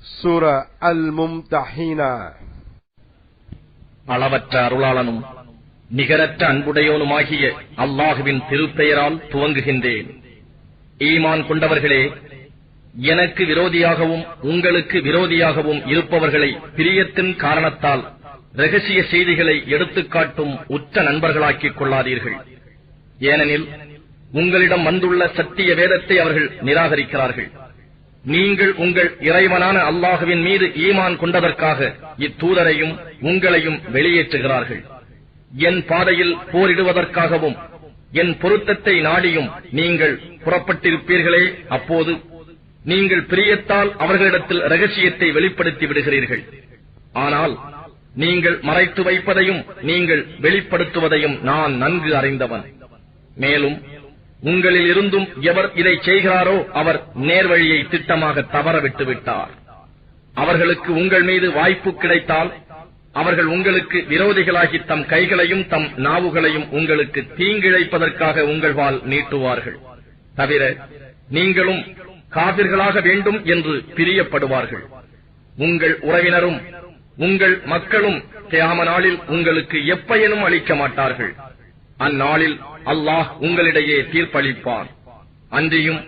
சூரா அல் அளவற்ற அருளாளனும் நிகரற்ற அன்புடையோனுமாகிய அல்லாஹுவின் திருப்பெயரால் துவங்குகின்றேன். ஈமான் கொண்டவர்களே எனக்கு விரோதியாகவும் உங்களுக்கு விரோதியாகவும் இருப்பவர்களை பிரியத்தின் காரணத்தால் ரகசிய செய்திகளை எடுத்துக்காட்டும் உற்ற நண்பர்களாக்கிக் கொள்ளாதீர்கள். ஏனெனில் உங்களிடம் வந்துள்ள சத்திய வேதத்தை அவர்கள் நிராகரிக்கிறார்கள். நீங்கள் உங்கள் இறைவனான அல்லாஹுவின் மீது ஈமான் கொண்டதற்காக இத்தூதரையும் உங்களையும் வெளியேற்றுகிறார்கள். என் பாதையில் போரிடுவதற்காகவும் என் பொருத்தத்தை நாடியும் நீங்கள் புறப்பட்டிருப்பீர்களே அப்போது நீங்கள் பிரியத்தால் அவர்களிடத்தில் ரகசியத்தை வெளிப்படுத்தி விடுகிறீர்கள். ஆனால் நீங்கள் மறைத்து வைப்பதையும் நீங்கள் வெளிப்படுத்துவதையும் நான் நன்கு அறிந்தவன். மேலும் உங்களில் இருந்தும் எவர் இதை செய்கிறாரோ அவர் நேர்வழியை திட்டமாக தவற விட்டு விட்டார் அவர்களுக்கு உங்கள் மீது வாய்ப்பு கிடைத்தால் அவர்கள் உங்களுக்கு விரோதிகளாகி தம் கைகளையும் தம் நாவுகளையும் உங்களுக்கு தீங்கிழைப்பதற்காக உங்கள் வால் நீட்டுவார்கள். தவிர நீங்களும் காவிர்களாக வேண்டும் என்று பிரியப்படுவார்கள். உங்கள் உறவினரும் உங்கள் மக்களும் தியாம நாளில் உங்களுக்கு எப்பயனும் அளிக்க மாட்டார்கள் அந்நாளில் அல்லாஹ் உங்களிடையே தீர்ப்பளிப்பான் அன்றியும்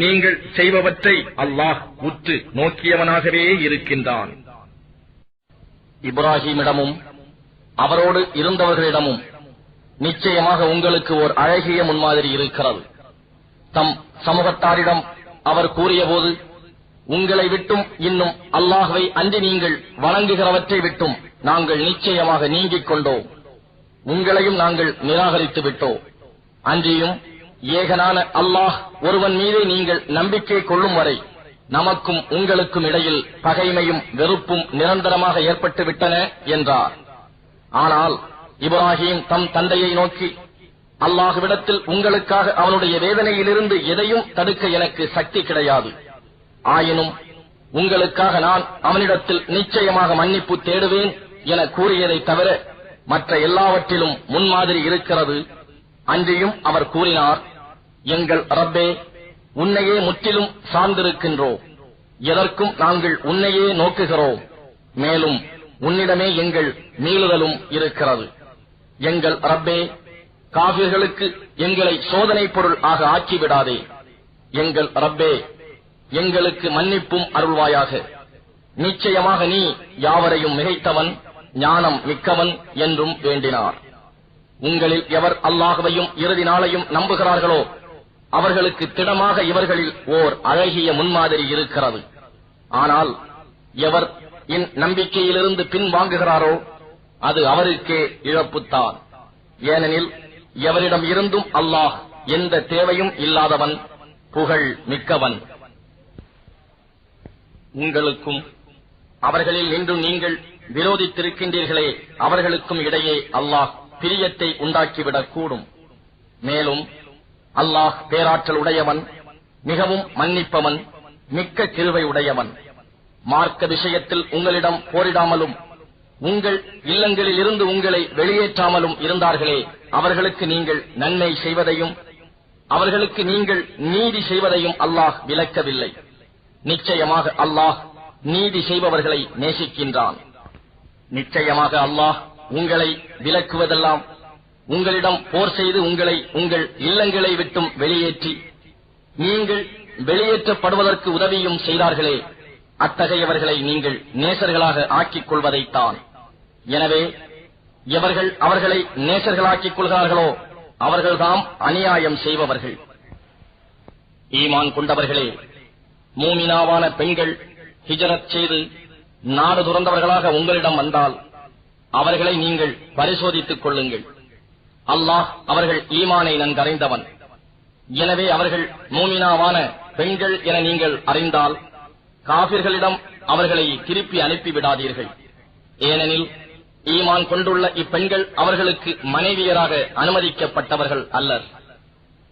நீங்கள் செய்பவற்றை அல்லாஹ் உற்று நோக்கியவனாகவே இருக்கின்றான். இப்ராஹிமிடமும் அவரோடு இருந்தவர்களிடமும் நிச்சயமாக உங்களுக்கு ஓர் அழகிய முன்மாதிரி இருக்கிறது. தம் சமூகத்தாரிடம் அவர் கூறியபோது உங்களை விட்டும் இன்னும் அல்லாஹுவை அன்றி நீங்கள் வணங்குகிறவற்றை விட்டும் நாங்கள் நிச்சயமாக நீங்கிக் கொண்டோம். உங்களையும் நாங்கள் நிராகரித்து விட்டோம். அன்றியும் ஏகனான அல்லாஹ் ஒருவன் மீதே நீங்கள் நம்பிக்கை கொள்ளும் வரை நமக்கும் உங்களுக்கும் இடையில் பகைமையும் வெறுப்பும் நிரந்தரமாக ஏற்பட்டு விட்டன என்றார். ஆனால் இப்ராஹிம் தம் தந்தையை நோக்கி அல்லாஹுவிடத்தில் உங்களுக்காக அவனுடைய வேதனையிலிருந்து எதையும் தடுக்க எனக்கு சக்தி கிடையாது. ஆயினும் உங்களுக்காக நான் அவனிடத்தில் நிச்சயமாக மன்னிப்பு தேடுவேன் என கூறியதை தவிர மற்ற எல்லாவற்றிலும் முன்மாதிரி இருக்கிறது. அன்றியும் அவர் கூறினார் எங்கள் ரப்பே உன்னையே முற்றிலும் சார்ந்திருக்கின்றோம். எதற்கும் நாங்கள் உன்னையே நோக்குகிறோம். மேலும் உன்னிடமே எங்கள் மீளுதலும் இருக்கிறது. எங்கள் ரப்பே காவிர்களுக்கு எங்களை சோதனை பொருள் ஆக ஆக்கிவிடாதே. எங்கள் ரப்பே எங்களுக்கு மன்னிப்பும் அருள்வாயாக. நிச்சயமாக நீ யாவரையும் மிகைத்தவன். ஞானம் மிக்கவன் என்றும் வேண்டினார். உங்களில் எவர் அல்லாஹுவையும் இறுதி நாளையும் நம்புகிறார்களோ அவர்களுக்கு திடமாக இவர்களில் ஓர் அழகிய முன்மாதிரி இருக்கிறது. ஆனால் எவர் என் நம்பிக்கையிலிருந்து பின்வாங்குகிறாரோ அது அவருக்கே இழப்புத்தான். ஏனெனில் எவரிடம் இருந்தும் அல்லாஹ் எந்த தேவையும் இல்லாதவன் புகழ் மிக்கவன். உங்களுக்கும் அவர்களில் இன்று நீங்கள் விரோதித்திருக்கின்றீர்களே அவர்களுக்கும் இடையே அல்லாஹ் பிரியத்தை உண்டாக்கிவிடக் கூடும் மேலும் அல்லாஹ் பேராற்றல் உடையவன் மிகவும் மன்னிப்பவன் மிக்க கிருவை உடையவன் மார்க்க விஷயத்தில் உங்களிடம் போரிடாமலும் உங்கள் இல்லங்களில் இருந்து உங்களை வெளியேற்றாமலும் இருந்தார்களே அவர்களுக்கு நீங்கள் நன்மை செய்வதையும் அவர்களுக்கு நீங்கள் நீதி செய்வதையும் அல்லாஹ் விலக்கவில்லை நிச்சயமாக அல்லாஹ் நீதி செய்பவர்களை நேசிக்கின்றான். நிச்சயமாக அல்லாஹ் உங்களை விலக்குவதெல்லாம் உங்களிடம் போர் செய்து உங்களை உங்கள் இல்லங்களை விட்டும் வெளியேற்றி நீங்கள் வெளியேற்றப்படுவதற்கு உதவியும் செய்தார்களே அத்தகையவர்களை நீங்கள் நேசர்களாக ஆக்கிக் கொள்வதைத்தான் எனவே எவர்கள் அவர்களை நேசர்களாக்கிக் கொள்கிறார்களோ அவர்கள்தாம் அநியாயம் செய்பவர்கள். ஈமான் கொண்டவர்களே மூமினாவான பெண்கள் ஹிஜரத் செய்து நாடு துறந்தவர்களாக உங்களிடம் வந்தால் அவர்களை நீங்கள் பரிசோதித்துக் கொள்ளுங்கள். அல்லாஹ் அவர்கள் ஈமானை நன்கறைந்தவன். எனவே அவர்கள் மூமினாவான பெண்கள் என நீங்கள் அறிந்தால் காபிர்களிடம் அவர்களை திருப்பி அனுப்பிவிடாதீர்கள் ஏனெனில் ஈமான் கொண்டுள்ள இப்பெண்கள் அவர்களுக்கு மனைவியராக அனுமதிக்கப்பட்டவர்கள் அல்லர்.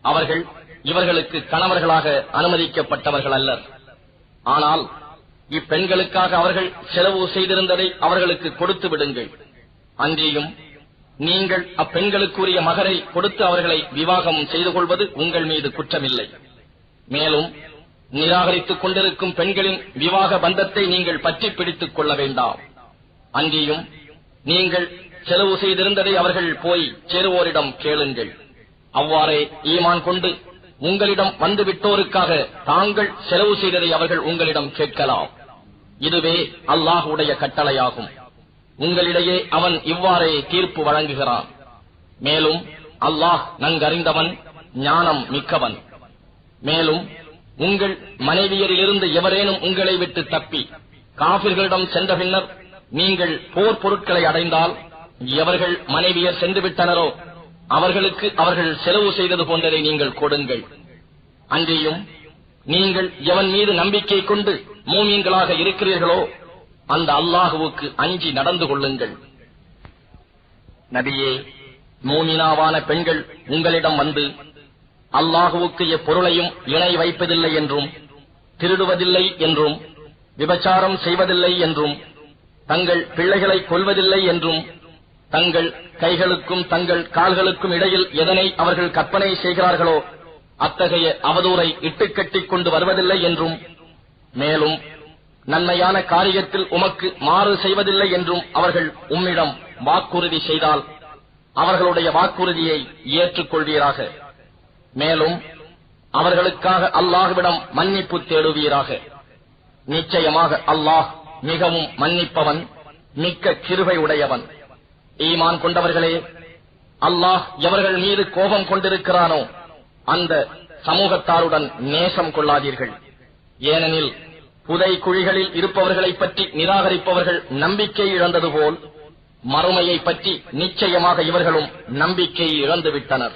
அவர்கள் இவர்களுக்கு கணவர்களாக அனுமதிக்கப்பட்டவர்கள் அல்லர். ஆனால் இப்பெண்களுக்காக அவர்கள் செலவு செய்திருந்ததை அவர்களுக்கு கொடுத்து விடுங்கள். அன்றியும் நீங்கள் அப்பெண்களுக்குரிய மகரை கொடுத்து அவர்களை விவாகம் செய்து கொள்வது உங்கள் மீது குற்றமில்லை. மேலும் நிராகரித்துக் கொண்டிருக்கும் பெண்களின் விவாக பந்தத்தை நீங்கள் பற்றி பிடித்துக் கொள்ள வேண்டாம். அங்கேயும் நீங்கள் செலவு செய்திருந்ததை அவர்கள் போய் சேருவோரிடம் கேளுங்கள். அவ்வாறே ஈமான் கொண்டு உங்களிடம் வந்துவிட்டோருக்காக தாங்கள் செலவு செய்ததை அவர்கள் உங்களிடம் கேட்கலாம். இதுவே அல்லாஹுடைய கட்டளையாகும். உங்களிடையே அவன் இவ்வாறே தீர்ப்பு வழங்குகிறான். மேலும் அல்லாஹ் நன்கறிந்தவன் ஞானம் மிக்கவன். மேலும் உங்கள் மனைவியரிலிருந்து எவரேனும் உங்களை விட்டு தப்பி காபிர்களிடம் சென்ற பின்னர் நீங்கள் போர் பொருட்களை அடைந்தால் எவர்கள் மனைவியர் சென்று விட்டனரோ அவர்களுக்கு அவர்கள் செலவு செய்தது போன்றதை நீங்கள் கொடுங்கள். அன்றியும் நீங்கள் எவன் மீது நம்பிக்கை கொண்டு மூமியங்களாக இருக்கிறீர்களோ அந்த அல்லாஹுவுக்கு அஞ்சி நடந்து கொள்ளுங்கள். நபியே மூமினாவான பெண்கள் உங்களிடம் வந்து அல்லாஹுவுக்கு எப்பொருளையும் இணை வைப்பதில்லை என்றும் திருடுவதில்லை என்றும் விபச்சாரம் செய்வதில்லை என்றும் தங்கள் பிள்ளைகளை கொல்வதில்லை என்றும் தங்கள் கைகளுக்கும் தங்கள் கால்களுக்கும் இடையில் எதனை அவர்கள் கற்பனை செய்கிறார்களோ அத்தகைய அவதூறை இட்டுக்கட்டிக் கொண்டு வருவதில்லை என்றும் மேலும் நன்மையான காரியத்தில் உமக்கு மாறு செய்வதில்லை என்றும் அவர்கள் உம்மிடம் வாக்குறுதி செய்தால் அவர்களுடைய வாக்குறுதியை ஏற்றுக்கொள்வீராக. மேலும் அவர்களுக்காக அல்லாஹ்விடம் மன்னிப்பு தேடுவீராக. நிச்சயமாக அல்லாஹ் மிகவும் மன்னிப்பவன் மிக்க கிருபை உடையவன் ஈமான் கொண்டவர்களே அல்லாஹ் எவர்கள் மீது கோபம் கொண்டிருக்கிறானோ அந்த சமூகத்தாருடன் நேசம் கொள்ளாதீர்கள். ஏனெனில் புதை குழிகளில் இருப்பவர்களைப் பற்றி நிராகரிப்பவர்கள் நம்பிக்கை இழந்தது போல் மறுமையை பற்றி நிச்சயமாக இவர்களும் நம்பிக்கை இழந்து விட்டனர்